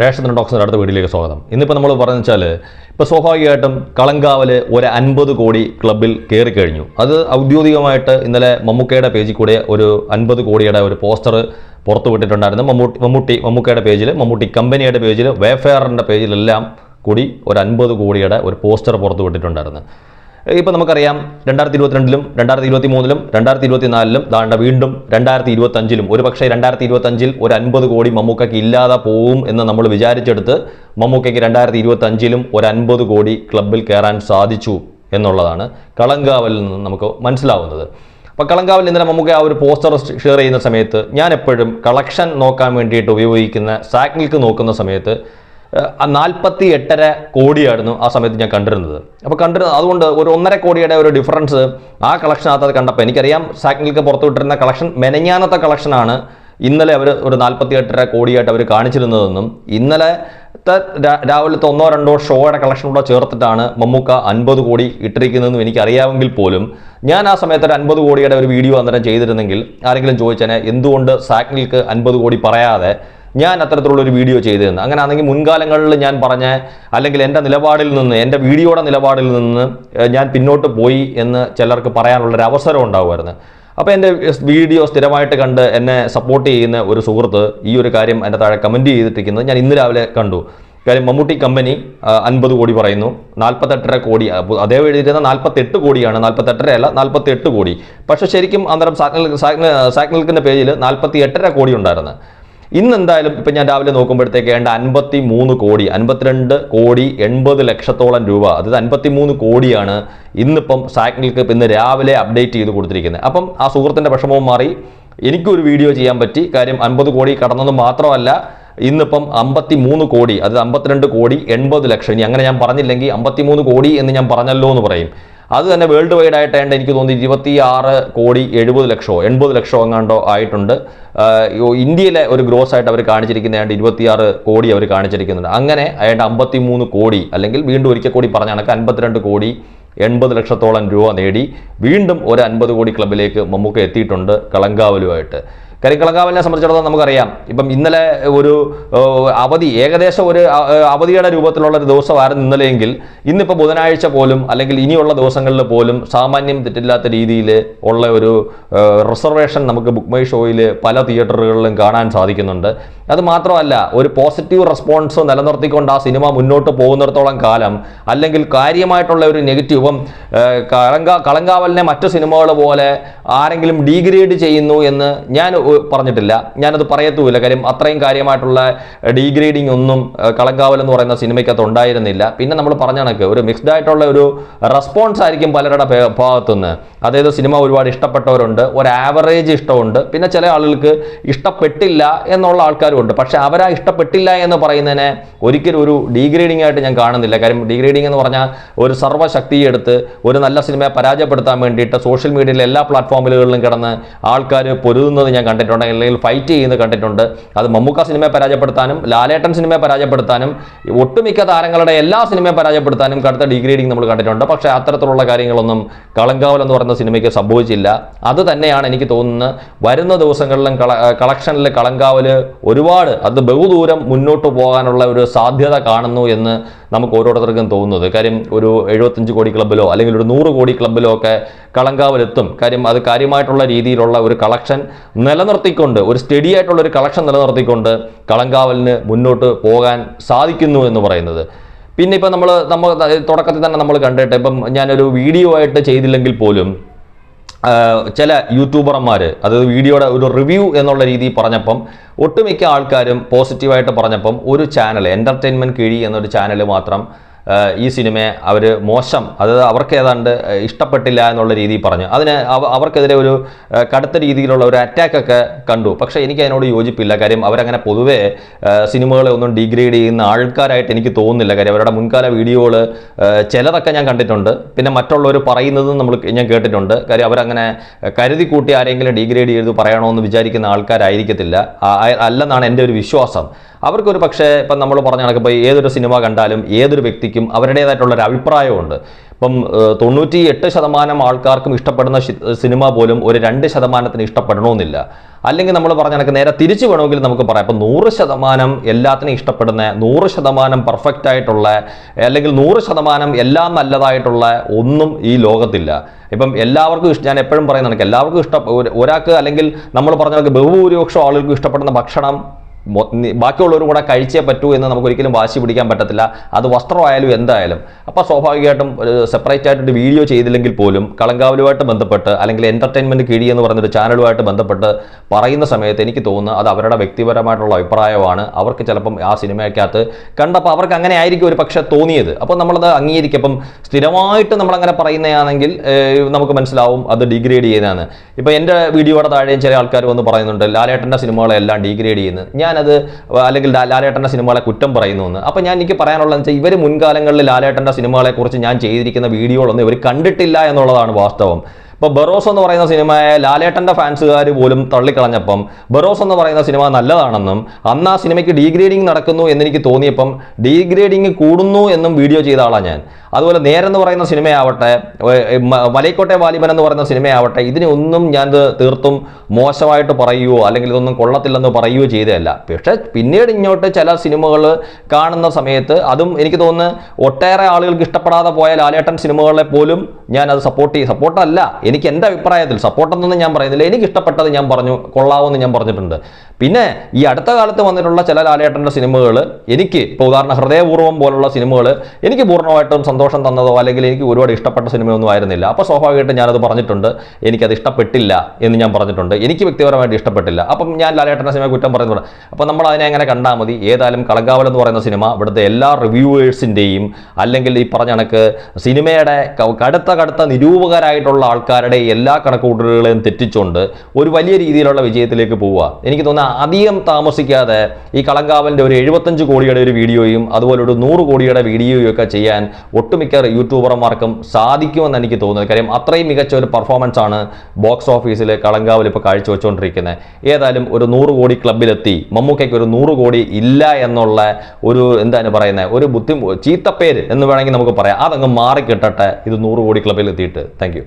Ration ഡോക്സിന്റെ അടുത്ത വീട്ടിലേക്ക് സ്വാഗതം. ഇന്നിപ്പോൾ നമ്മൾ പറഞ്ഞു വെച്ചാൽ ഇപ്പോൾ സ്വാഭാവികമായിട്ടും കളങ്കാവൽ ഒരു അൻപത് കോടി ക്ലബിൽ കയറി കഴിഞ്ഞു. അത് ഔദ്യോഗികമായിട്ട് ഇന്നലെ മമ്മൂക്കയുടെ പേജിൽ കൂടെ ഒരു അൻപത് കോടിയുടെ ഒരു പോസ്റ്റർ പുറത്തു വിട്ടിട്ടുണ്ടായിരുന്നു. മമ്മൂട്ടി മമ്മൂട്ടി മമ്മൂക്കയുടെ പേജിൽ മമ്മൂട്ടി കമ്പനിയുടെ പേജിൽ വേഫെയറിന്റെ പേജിലെല്ലാം കൂടി ഒരു അൻപത് കോടിയുടെ ഒരു പോസ്റ്റർ പുറത്തു വിട്ടിട്ടുണ്ടായിരുന്നു. ഇപ്പോൾ നമുക്കറിയാം രണ്ടായിരത്തി ഇരുപത്തിരണ്ടിലും രണ്ടായിരത്തി ഇരുപത്തി മൂന്നിലും രണ്ടായിരത്തി ഇരുപത്തി നാലിലും ദാണ്ട വീണ്ടും രണ്ടായിരത്തി ഇരുപത്തഞ്ചിലും ഒരു പക്ഷേ രണ്ടായിരത്തി ഇരുപത്തഞ്ചിൽ ഒരു അൻപത് കോടി മമ്മൂക്കയ്ക്ക് ഇല്ലാതെ പോവും എന്ന് നമ്മൾ വിചാരിച്ചെടുത്ത് മമ്മൂക്കയ്ക്ക് രണ്ടായിരത്തി ഇരുപത്തഞ്ചിലും ഒരു അൻപത് കോടി ക്ലബിൽ കയറാൻ സാധിച്ചു എന്നുള്ളതാണ് കളങ്കാവലിൽ നിന്ന് നമുക്ക് മനസ്സിലാവുന്നത്. അപ്പോൾ കളങ്കാവൽ ഇന്നലെ മമ്മൂക്ക ആ ഒരു പോസ്റ്റർ ഷെയർ ചെയ്യുന്ന സമയത്ത് ഞാൻ എപ്പോഴും കളക്ഷൻ നോക്കാൻ വേണ്ടിയിട്ട് ഉപയോഗിക്കുന്ന സാക്നിൽക്ക് നോക്കുന്ന സമയത്ത് നാൽപ്പത്തി എട്ടര കോടിയായിരുന്നു ആ സമയത്ത് ഞാൻ കണ്ടിരുന്നത്. അപ്പോൾ കണ്ടിരുന്നത് അതുകൊണ്ട് ഒരു ഒന്നര കോടിയുടെ ഒരു ഡിഫറൻസ് ആ കളക്ഷനകത്ത് കണ്ടപ്പോൾ എനിക്കറിയാം സാക്നിൽക്ക് പുറത്തു വിട്ടിരുന്ന കളക്ഷൻ മെനഞ്ഞാനത്തെ കളക്ഷനാണ് ഇന്നലെ അവർ ഒരു നാൽപ്പത്തി എട്ടര കോടിയായിട്ട് അവർ കാണിച്ചിരുന്നതെന്നും ഇന്നലെ രാവിലത്തെ ഒന്നോ രണ്ടോ ഷോയുടെ കളക്ഷൻ കൂടെ ചേർത്തിട്ടാണ് മമ്മൂക്ക അൻപത് കോടി ഇട്ടിരിക്കുന്നതെന്നും എനിക്കറിയാമെങ്കിൽ പോലും ഞാൻ ആ സമയത്ത് ഒരു അൻപത് കോടിയുടെ ഒരു വീഡിയോ അന്നേരം ചെയ്തിരുന്നെങ്കിൽ ആരെങ്കിലും ചോദിച്ചേനെ എന്തുകൊണ്ട് സാക്നിൽക്ക് അൻപത് കോടി പറയാതെ ഞാൻ അത്തരത്തിലുള്ള ഒരു വീഡിയോ ചെയ്തിരുന്നു. അങ്ങനെ ആണെങ്കിൽ മുൻകാലങ്ങളിൽ ഞാൻ പറഞ്ഞ അല്ലെങ്കിൽ എന്റെ നിലപാടിൽ നിന്ന് എന്റെ വീഡിയോയുടെ നിലപാടിൽ നിന്ന് ഞാൻ പിന്നോട്ട് പോയി എന്ന് ചിലർക്ക് പറയാനുള്ളൊരു അവസരം ഉണ്ടാവുമായിരുന്നു. അപ്പോൾ എന്റെ വീഡിയോ സ്ഥിരമായിട്ട് കണ്ട് എന്നെ സപ്പോർട്ട് ചെയ്യുന്ന ഒരു സുഹൃത്ത് ഈ ഒരു കാര്യം എന്റെ താഴെ കമന്റ് ചെയ്തിട്ടിരിക്കുന്നത് ഞാൻ ഇന്ന് രാവിലെ കണ്ടു. കാര്യം മമ്മൂട്ടി കമ്പനി അൻപത് കോടി പറയുന്നു. നാൽപ്പത്തെട്ടര കോടി അതേ എഴുതിയിരുന്ന നാൽപ്പത്തെട്ട് കോടിയാണ്. നാൽപ്പത്തെട്ടര അല്ല നാൽപ്പത്തെട്ട് കോടി. പക്ഷേ ശരിക്കും അന്നേരം സാഗ്നൽ സാഗ്നൽക്കിന്റെ പേജിൽ നാൽപ്പത്തി എട്ടര കോടി ഉണ്ടായിരുന്നു. ഇന്ന് എന്തായാലും ഇപ്പം ഞാൻ രാവിലെ നോക്കുമ്പോഴത്തേക്ക് ഏണ്ട അൻപത്തി മൂന്ന് കോടി അൻപത്തിരണ്ട് കോടി എൺപത് ലക്ഷത്തോളം രൂപ. അതായത് അൻപത്തി മൂന്ന് കോടിയാണ് ഇന്നിപ്പം സാക്കിൾക്ക് ഇന്ന് രാവിലെ അപ്ഡേറ്റ് ചെയ്ത് കൊടുത്തിരിക്കുന്നത്. അപ്പം ആ സുഹൃത്തിന്റെ വിഷമവും മാറി. എനിക്കൊരു വീഡിയോ ചെയ്യാൻ പറ്റി. കാര്യം അൻപത് കോടി കടന്നത് മാത്രമല്ല ഇന്നിപ്പം അമ്പത്തി മൂന്ന് കോടി അതായത് അമ്പത്തിരണ്ട് കോടി എൺപത് ലക്ഷം. ഇനി അങ്ങനെ ഞാൻ പറഞ്ഞില്ലെങ്കിൽ അമ്പത്തി മൂന്ന് കോടി എന്ന് ഞാൻ പറഞ്ഞല്ലോ എന്ന് പറയും. അത് തന്നെ വേൾഡ് വൈഡ് ആയിട്ട് എനിക്ക് തോന്നി ഇരുപത്തി ആറ് കോടി എഴുപത് ലക്ഷമോ എൺപത് ലക്ഷമോ എങ്ങാണ്ടോ ആയിട്ടുണ്ട്. ഇന്ത്യയിലെ ഒരു ഗ്രോസ് ആയിട്ട് അവർ കാണിച്ചിരിക്കുന്ന ഏതാണ്ട് ഇരുപത്തിയാറ് കോടി അവർ കാണിച്ചിരിക്കുന്നുണ്ട്. അങ്ങനെ അയാണ്ട് അമ്പത്തി മൂന്ന് കോടി അല്ലെങ്കിൽ വീണ്ടും ഒരിക്കൽ കൂടി പറഞ്ഞ കണക്ക് അൻപത്തിരണ്ട് കോടി എൺപത് ലക്ഷത്തോളം രൂപ നേടി. വീണ്ടും ഒരു അൻപത് കോടി ക്ലബിലേക്ക് മമ്മൂക്ക എത്തിയിട്ടുണ്ട് കളങ്കാവലുമായിട്ട് കാര്യം കളങ്കാവലിനെ സംബന്ധിച്ചിടത്തോളം നമുക്കറിയാം. ഇപ്പം ഇന്നലെ ഒരു അവധി ഏകദേശം ഒരു അവധിയുടെ രൂപത്തിലുള്ള ഒരു ദിവസമായിരുന്നു ഇന്നലെയെങ്കിൽ ഇന്നിപ്പോൾ ബുധനാഴ്ച പോലും അല്ലെങ്കിൽ ഇനിയുള്ള ദിവസങ്ങളിൽ പോലും സാമാന്യം തെറ്റില്ലാത്ത രീതിയിൽ ഉള്ള ഒരു റിസർവേഷൻ നമുക്ക് ബുക്ക് മൈ ഷോയിൽ പല തിയേറ്ററുകളിലും കാണാൻ സാധിക്കുന്നുണ്ട്. അത് മാത്രമല്ല ഒരു പോസിറ്റീവ് റെസ്പോൺസ് നിലനിർത്തിക്കൊണ്ട് ആ സിനിമ മുന്നോട്ട് പോകുന്നിടത്തോളം കാലം അല്ലെങ്കിൽ കാര്യമായിട്ടുള്ള ഒരു നെഗറ്റീവും കളങ്ക കളങ്കാവലിനെ മറ്റു സിനിമകൾ പോലെ ആരെങ്കിലും ഡീഗ്രേഡ് ചെയ്യുന്നു എന്ന് ഞാൻ പറഞ്ഞിട്ടില്ല. ഞാനത് പറയത്തുമില്ല. കാര്യം അത്രയും കാര്യമായിട്ടുള്ള ഡീഗ്രേഡിംഗ് ഒന്നും കളങ്കാവൽ എന്ന് പറയുന്ന സിനിമയ്ക്കകത്ത് ഉണ്ടായിരുന്നില്ല. പിന്നെ നമ്മൾ പറഞ്ഞ കണക്ക് ഒരു മിക്സ്ഡ് ആയിട്ടുള്ള ഒരു റെസ്പോൺസ് ആയിരിക്കും പലരുടെ ഭാഗത്തുനിന്ന്. അതായത് സിനിമ ഒരുപാട് ഇഷ്ടപ്പെട്ടവരുണ്ട് ഒരു ആവറേജ് ഇഷ്ടമുണ്ട്. പിന്നെ ചില ആളുകൾക്ക് ഇഷ്ടപ്പെട്ടില്ല എന്നുള്ള ആൾക്കാരും ഉണ്ട്. പക്ഷെ അവരാ ഇഷ്ടപ്പെട്ടില്ല എന്ന് പറയുന്നതിനെ ഒരിക്കലും ഒരു ഡീഗ്രേഡിംഗ് ആയിട്ട് ഞാൻ കാണുന്നില്ല. കാര്യം ഡീഗ്രേഡിംഗ് എന്ന് പറഞ്ഞാൽ ഒരു സർവശക്തി എടുത്ത് ഒരു നല്ല സിനിമയെ പരാജയപ്പെടുത്താൻ വേണ്ടിയിട്ട് സോഷ്യൽ മീഡിയയിലെ എല്ലാ പ്ലാറ്റ്ഫോമുകളിലും കിടന്ന് ആൾക്കാർ പൊരുതുന്നത് ഞാൻ കണ്ടിട്ടുണ്ട്. അല്ലെങ്കിൽ ഫൈറ്റ് ചെയ്യുന്നത് കണ്ടിട്ടുണ്ട്. അത് മമ്മൂക്ക സിനിമയെ പരാജയപ്പെടുത്താനും ലാലേട്ടൻ സിനിമയെ പരാജയപ്പെടുത്താനും ഒട്ടുമിക്ക താരങ്ങളുടെ എല്ലാ സിനിമയെ പരാജയപ്പെടുത്താനും കടുത്ത ഡീഗ്രേഡിംഗ് നമ്മൾ കണ്ടിട്ടുണ്ട്. പക്ഷേ അത്തരത്തിലുള്ള കാര്യങ്ങളൊന്നും കളങ്കാവൽ എന്ന് പറയുന്ന സിനിമയ്ക്ക് സംഭവിച്ചില്ല. അത് തന്നെയാണ് എനിക്ക് തോന്നുന്നത്. വരുന്ന ദിവസങ്ങളിലും കള കളക്ഷനിൽ കളങ്കാവൽ ഒരുപാട് അത് ബഹുദൂരം മുന്നോട്ട് പോകാനുള്ള ഒരു സാധ്യത കാണുന്നു എന്ന് നമുക്ക് ഓരോരുത്തർക്കും തോന്നുന്നത്. കാര്യം ഒരു എഴുപത്തഞ്ച് കോടി ക്ലബിലോ അല്ലെങ്കിൽ ഒരു നൂറ് കോടി ക്ലബിലോ ഒക്കെ കളങ്കാവിലെത്തും. കാര്യം അത് കാര്യമായിട്ടുള്ള രീതിയിലുള്ള ഒരു കളക്ഷൻ നിലനിർത്തിക്കൊണ്ട് ഒരു സ്റ്റഡി ആയിട്ടുള്ള ഒരു കളക്ഷൻ നിലനിർത്തിക്കൊണ്ട് കളങ്കാവലിന് മുന്നോട്ട് പോകാൻ സാധിക്കുന്നു എന്ന് പറയുന്നത്. പിന്നെ ഇപ്പം നമ്മൾ നമ്മൾ തുടക്കത്തിൽ തന്നെ നമ്മൾ കണ്ടിട്ട് ഇപ്പം ഞാനൊരു വീഡിയോ ആയിട്ട് ചെയ്തില്ലെങ്കിൽ പോലും ചില യൂട്യൂബർമാർ അതായത് വീഡിയോയുടെ ഒരു റിവ്യൂ എന്നുള്ള രീതിയിൽ പറഞ്ഞപ്പം ഒട്ടുമിക്ക ആൾക്കാരും പോസിറ്റീവായിട്ട് പറഞ്ഞപ്പം ഒരു ചാനൽ എന്റർടൈൻമെന്റ് കിഴി എന്നൊരു ചാനൽ മാത്രം ഈ സിനിമയെ അവർ മോശം അതായത് അവർക്ക് ഏതാണ്ട് ഇഷ്ടപ്പെട്ടില്ല എന്നുള്ള രീതിയിൽ പറഞ്ഞു. അതിന് അവ- അവർക്കെതിരെ ഒരു കടുത്ത രീതിയിലുള്ള ഒരു അറ്റാക്കൊക്കെ കണ്ടു. പക്ഷേ എനിക്ക് അതിനോട് യോജിപ്പില്ല. കാര്യം അവരങ്ങനെ പൊതുവേ സിനിമകളെ ഒന്നും ഡിഗ്രേഡ് ചെയ്യുന്ന ആൾക്കാരായിട്ട് എനിക്ക് തോന്നുന്നില്ല. കാര്യം അവരുടെ മുൻകാല വീഡിയോകൾ ചിലതൊക്കെ ഞാൻ കണ്ടിട്ടുണ്ട്. പിന്നെ മറ്റുള്ളവർ പറയുന്നതും നമ്മൾ ഞാൻ കേട്ടിട്ടുണ്ട്. കാര്യം അവരങ്ങനെ കരുതി കൂട്ടി ആരെങ്കിലും ഡിഗ്രേഡ് ചെയ്ത് പറയണമെന്ന് വിചാരിക്കുന്ന ആൾക്കാരായിരിക്കത്തില്ല. അല്ലെന്നാണ് എന്റെ ഒരു വിശ്വാസം. അവർക്കൊരു പക്ഷേ ഇപ്പം നമ്മൾ പറഞ്ഞ കണക്കിപ്പോൾ ഏതൊരു സിനിമ കണ്ടാലും ഏതൊരു വ്യക്തിക്കും അവരുടേതായിട്ടുള്ളൊരു അഭിപ്രായമുണ്ട്. ഇപ്പം തൊണ്ണൂറ്റി എട്ട് ശതമാനം ആൾക്കാർക്കും ഇഷ്ടപ്പെടുന്ന സിനിമ പോലും ഒരു രണ്ട് ശതമാനത്തിന് ഇഷ്ടപ്പെടണമെന്നില്ല അല്ലെങ്കിൽ നമ്മൾ പറഞ്ഞ കണക്ക് നേരെ തിരിച്ചു വേണമെങ്കിൽ നമുക്ക് പറയാം. ഇപ്പം നൂറ് ശതമാനം എല്ലാത്തിനും ഇഷ്ടപ്പെടുന്ന നൂറ് ശതമാനം പെർഫെക്റ്റ് ആയിട്ടുള്ള അല്ലെങ്കിൽ നൂറ് ശതമാനം എല്ലാം നല്ലതായിട്ടുള്ള ഒന്നും ഈ ലോകത്തില്ല. ഇപ്പം എല്ലാവർക്കും ഞാൻ എപ്പോഴും പറയുന്ന കണക്ക് എല്ലാവർക്കും ഇഷ്ടം ഒരു- ഒരാൾക്ക് അല്ലെങ്കിൽ നമ്മൾ പറഞ്ഞ ബഹുഭൂരിപക്ഷം ആളുകൾക്ക് ഇഷ്ടപ്പെടുന്ന ഭക്ഷണം ബാക്കിയുള്ളവരും കൂടെ കഴിച്ചേ പറ്റൂ എന്ന് നമുക്ക് ഒരിക്കലും വാശി പിടിക്കാൻ പറ്റത്തില്ല. അത് വസ്ത്രമായാലും എന്തായാലും. അപ്പോൾ സ്വാഭാവികമായിട്ടും സെപ്പറേറ്റ് ആയിട്ടൊരു വീഡിയോ ചെയ്തില്ലെങ്കിൽ പോലും കളങ്കാവലുമായിട്ട് ബന്ധപ്പെട്ട് അല്ലെങ്കിൽ എന്റർടൈൻമെന്റ് കിഴി എന്ന് പറഞ്ഞൊരു ചാനലുമായിട്ട് ബന്ധപ്പെട്ട് പറയുന്ന സമയത്ത് എനിക്ക് തോന്നുന്നു അത് അവരുടെ വ്യക്തിപരമായിട്ടുള്ള അഭിപ്രായമാണ്. അവർക്ക് ചിലപ്പം ആ സിനിമയ്ക്കകത്ത് കണ്ടപ്പോൾ അവർക്ക് അങ്ങനെ ആയിരിക്കും ഒരു പക്ഷേ തോന്നിയത്. അപ്പോൾ നമ്മളത് അംഗീകരിക്കും അപ്പം സ്ഥിരമായിട്ട് നമ്മളങ്ങനെ പറയുന്നതാണെങ്കിൽ നമുക്ക് മനസ്സിലാവും അത് ഡിഗ്രേഡ് ചെയ്യുന്നതാണ്. ഇപ്പോൾ എന്റെ വീഡിയോയുടെ താഴെയും ചില ആൾക്കാർ വന്ന് പറയുന്നുണ്ട് ലാലേട്ടന്റെ സിനിമകളെല്ലാം ഡിഗ്രേഡ് ചെയ്യുന്നു. ഞാനത് അല്ലെങ്കിൽ ലാലേട്ടന്റെ സിനിമകളെ കുറ്റം പറയുന്നു എന്ന് അപ്പം ഞാൻ എനിക്ക് പറയാനുള്ളത് വെച്ചാൽ ഇവർ മുൻകാലങ്ങളിൽ ലാലേട്ടന്റെ സിനിമകളെക്കുറിച്ച് ഞാൻ ചെയ്തിരിക്കുന്ന വീഡിയോകളൊന്നും ഇവർ കണ്ടിട്ടില്ല എന്നുള്ളതാണ് വാസ്തവം. ഇപ്പോൾ ബറോസ് എന്ന് പറയുന്ന സിനിമയെ ലാലേട്ടന്റെ ഫാൻസുകാർ പോലും തള്ളിക്കളഞ്ഞപ്പം ബറോസ് എന്ന് പറയുന്ന സിനിമ നല്ലതാണെന്നും അന്ന് ആ സിനിമയ്ക്ക് ഡീഗ്രേഡിങ് നടക്കുന്നു എന്നെനിക്ക് തോന്നിയപ്പം ഡീഗ്രേഡിങ് കൂടുന്നു എന്നും വീഡിയോ ചെയ്ത ആളാണ് ഞാൻ. അതുപോലെ നേരെന്ന് പറയുന്ന സിനിമയാവട്ടെ മലൈക്കോട്ടെ വാലിബൻ എന്ന് പറയുന്ന സിനിമയാവട്ടെ ഇതിനൊന്നും ഞാൻ തീർത്തും മോശമായിട്ട് പറയുകയോ അല്ലെങ്കിൽ ഇതൊന്നും കൊള്ളത്തില്ലെന്ന് പറയുകയോ ചെയ്തതല്ല. പക്ഷേ പിന്നീട് ഇങ്ങോട്ട് ചില സിനിമകൾ കാണുന്ന സമയത്ത് അതും എനിക്ക് തോന്നുന്നു ഒട്ടേറെ ആളുകൾക്ക് ഇഷ്ടപ്പെടാതെ പോയ ലാലേട്ടൻ സിനിമകളെ പോലും ഞാൻ അത് സപ്പോർട്ട് ചെയ്യും. സപ്പോർട്ടല്ല എനിക്ക് എന്റെ അഭിപ്രായത്തിൽ സപ്പോർട്ടെന്നൊന്നും ഞാൻ പറയുന്നില്ല. എനിക്ക് ഇഷ്ടപ്പെട്ടത് ഞാൻ പറഞ്ഞു കൊള്ളാവുമെന്ന് ഞാൻ പറഞ്ഞിട്ടുണ്ട്. പിന്നെ ഈ അടുത്ത കാലത്ത് വന്നിട്ടുള്ള ചില ലാലേട്ടന്റെ സിനിമകൾ എനിക്ക് ഇപ്പോൾ ഉദാഹരണം ഹൃദയപൂർവം പോലുള്ള സിനിമകൾ എനിക്ക് പൂർണമായിട്ടും സന്തോഷം തന്നതോ അല്ലെങ്കിൽ എനിക്ക് ഒരുപാട് ഇഷ്ടപ്പെട്ട സിനിമയൊന്നും ആയിരുന്നില്ല. അപ്പോൾ സ്വാഭാവികമായിട്ടും ഞാനത് പറഞ്ഞിട്ടുണ്ട്. എനിക്കത് ഇഷ്ടപ്പെട്ടില്ല എന്ന് ഞാൻ പറഞ്ഞിട്ടുണ്ട്. എനിക്ക് വ്യക്തിപരമായിട്ട് ഇഷ്ടപ്പെട്ടില്ല. അപ്പം ഞാൻ ലാലേട്ടന്റെ സിനിമ കുറ്റം പറയുന്നുണ്ട് അപ്പോൾ നമ്മൾ അതിനെ എങ്ങനെ കണ്ടാൽ മതി? ഏതായാലും കളങ്കാവൽ എന്ന് പറയുന്ന സിനിമ ഇവിടുത്തെ എല്ലാ റിവ്യൂവേഴ്സിന്റെയും അല്ലെങ്കിൽ ഈ പറഞ്ഞ കണക്ക് സിനിമയുടെ കടുത്ത കടുത്ത നിരൂപകരായിട്ടുള്ള ആൾക്കാരുടെ എല്ലാ കണക്കുകൂട്ടലുകളെയും തെറ്റിച്ചുകൊണ്ട് ഒരു വലിയ രീതിയിലുള്ള വിജയത്തിലേക്ക് പോവുക. എനിക്ക് തോന്നുന്നു അധികം താമസിക്കാതെ ഈ കളങ്കാവലിന്റെ ഒരു എഴുപത്തഞ്ച് കോടിയുടെ ഒരു വീഡിയോയും അതുപോലെ ഒരു നൂറ് കോടിയുടെ വീഡിയോയും ഒക്കെ ചെയ്യാൻ ഒട്ടുമിക്ക യൂട്യൂബർമാർക്കും സാധിക്കുമെന്ന് എനിക്ക് തോന്നുന്നത് കാര്യം അത്രയും മികച്ച ഒരു പെർഫോമൻസ് ആണ് ബോക്സ് ഓഫീസിൽ കളങ്കാവിൽ ഇപ്പോൾ കാഴ്ചവെച്ചുകൊണ്ടിരിക്കുന്നത് ഏതായാലും ഒരു നൂറ് കോടി ക്ലബിലെത്തി മമ്മൂക്കയ്ക്ക് ഒരു നൂറ് കോടി ഇല്ല എന്നുള്ള ഒരു എന്താണ് പറയുന്നത് ഒരു ബുദ്ധി ചീത്തപ്പേര് എന്ന് വേണമെങ്കിൽ നമുക്ക് പറയാം. അതങ്ങ് മാറിക്കിട്ടട്ടെ. ഇത് നൂറ് കോടി ക്ലബിൽ എത്തിയിട്ട്. താങ്ക്